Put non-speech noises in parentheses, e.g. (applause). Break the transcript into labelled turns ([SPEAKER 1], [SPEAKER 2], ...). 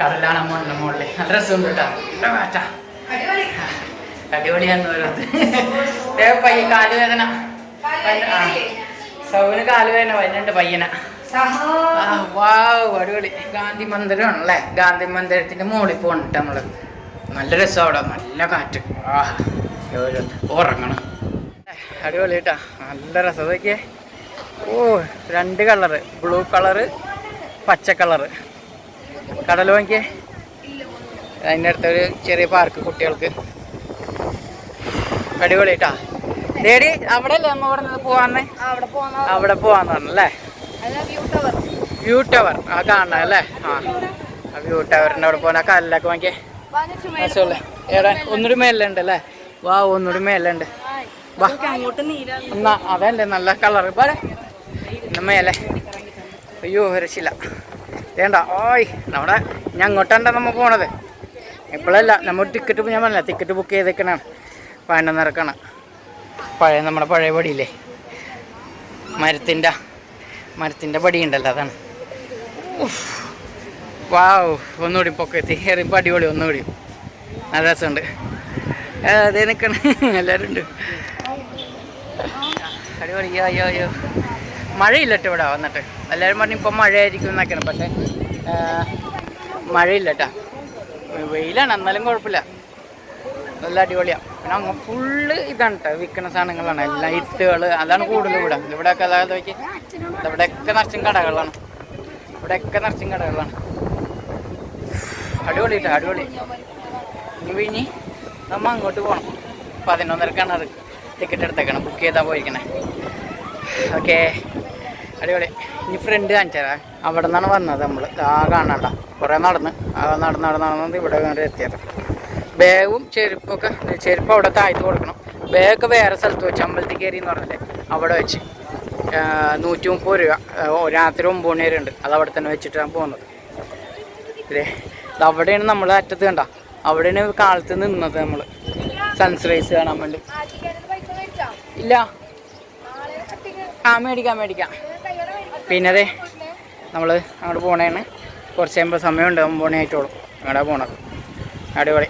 [SPEAKER 1] കടലാണ് മോളിലെ. മുകളിൽ നല്ല രസമുണ്ട് കേട്ടോ. അടിപൊളിയാന്ന് പറയുന്നത് പയ്യ കാലുവേദന. സൗന കാലുവേദന വരുന്നുണ്ട് പയ്യന. വാവ് അടിപൊളി. ഗാന്ധി മന്ദിരമാണ് അല്ലേ ഗാന്ധി മന്ദിരത്തിന്റെ മുകളിൽ പോകണിട്ട് നമ്മൾ. നല്ല രസം അവിടെ. നല്ല കാറ്റ്. ആ ഉറങ്ങണം. അടിപൊളി കേട്ടാ. നല്ല രസം. ഓ രണ്ട് കളറ്. ബ്ലൂ കളറ് പച്ച കളറ്. കടൽ വാങ്ങിക്കേ. അതിന്റെ അടുത്തൊരു ചെറിയ പാർക്ക് കുട്ടികൾക്ക്. അടിപൊളി കേട്ടാ ഡേഡി അവിടെ അല്ലേ അമ്മ പറഞ്ഞത് പോവാന്ന്?
[SPEAKER 2] അവിടെ
[SPEAKER 1] പോവാന്ന് പറഞ്ഞല്ലേ
[SPEAKER 2] വ്യൂ ടവർ.
[SPEAKER 1] ആ കാണണം അല്ലേ? ആ. വ്യൂ ടവറിന്റെ അവിടെ പോകാൻ ആ കല്ലൊക്കെ വാങ്ങിക്കേ. രസമല്ലേ ഏടാ ഒന്നുകൂടി മേലുണ്ട് അല്ലേ? വാ ഒന്നുകൂടി മേലുണ്ട് വാ. എന്നാ അതല്ലേ നല്ല കളർ പോലെ മേലെ. അയ്യോ രക്ഷില്ല വേണ്ട. ഓയ് നമ്മുടെ ഞാൻ അങ്ങോട്ടാണ്ട നമ്മ പോണത്. ഇപ്പോഴല്ല നമ്മൾ ടിക്കറ്റ് ഞാൻ പറഞ്ഞില്ല ടിക്കറ്റ് ബുക്ക് ചെയ്തേക്കണം പതിനൊന്ന് നിറക്കണം. പഴയ നമ്മുടെ പഴയ പടിയില്ലേ? മരത്തിന്റെ മരത്തിന്റെ പടി ഉണ്ടല്ലോ അതാണ്. വാവ് ഒന്നുകൂടി പൊക്കത്തി. എറിയപ്പോൾ അടിപൊളി ഒന്നുകൂടി. നല്ല രസമുണ്ട്. അതേ നിൽക്കണേ (laughs) എല്ലാവരും ഉണ്ട് അടിപൊളി. അയ്യോ അയ്യോ. മഴയില്ല കേട്ടോ ഇവിടെ വന്നിട്ട്. എല്ലാവരും പറഞ്ഞു ഇപ്പം മഴയായിരിക്കും എന്നൊക്കെയാണ്. പക്ഷേ മഴയില്ലട്ടോ. വെയിലാണ് എന്നാലും കുഴപ്പമില്ല. നല്ല അടിപൊളിയാണ് പിന്നെ അങ്ങ് ഫുള്ള് ഇതാണ് കേട്ടോ വിൽക്കുന്ന സാധനങ്ങളാണ്. എല്ലാം ഇത്തുകൾ അതാണ് കൂടുതൽ ഇവിടെ. ഇവിടെയൊക്കെ അതായത് നോക്കി. ഇവിടെയൊക്കെ നിറച്ചും കടകളാണ്. ഇവിടെയൊക്കെ നിറച്ചും കടകളാണ്. അടിപൊളി കേട്ടോ അടിപൊളി. ഇനി ഇനി നമ്മ അങ്ങോട്ട് പോകണം പതിനൊന്നരക്കാണ് ടിക്കറ്റ് എടുത്തേക്കണം. ബുക്ക് ചെയ്താൽ പോയിരിക്കണേ. ഓക്കെ. അടിപൊളി. ഇനി ഫ്രണ്ട് കാണിച്ചാ അവിടെ നിന്നാണ് വന്നത് നമ്മൾ ആ കാണണ്ട. കുറേ നടന്ന്. ആ നടന്ന് നടന്ന് നടന്നത് ഇവിടെ വരെ എത്തിയത്. ബാഗും ചെരുപ്പൊക്കെ ചെരുപ്പ് അവിടെ താഴ്ത്ത് കൊടുക്കണം. ബാഗൊക്കെ വേറെ സ്ഥലത്ത് വെച്ച് അമ്പലത്തിൽ കയറി എന്ന് പറഞ്ഞില്ലേ? അവിടെ വെച്ച്. നൂറ്റി മുപ്പത് രൂപ. രാത്രി ഒമ്പത് മണി വരെ ഉണ്ട് അത് അവിടെ തന്നെ വെച്ചിട്ടാണ് പോകുന്നത്. ഇത് അവിടെയാണ് നമ്മൾ അറ്റത്ത് കണ്ട. അവിടെയാണ് കാലത്ത് നിന്നത് നമ്മൾ സൺറൈസ് കാണാൻ വേണ്ടി. ഇല്ല. ആ മേടിക്കാം മേടിക്കാം. പിന്നെ അതെ നമ്മൾ അങ്ങോട്ട് പോണേണ്. കുറച്ച് കഴിയുമ്പോൾ സമയമുണ്ട് ഒമ്പത് പോണേ ആയിട്ടോളും അങ്ങോട്ടാണ് പോണത്. അടിപൊളി.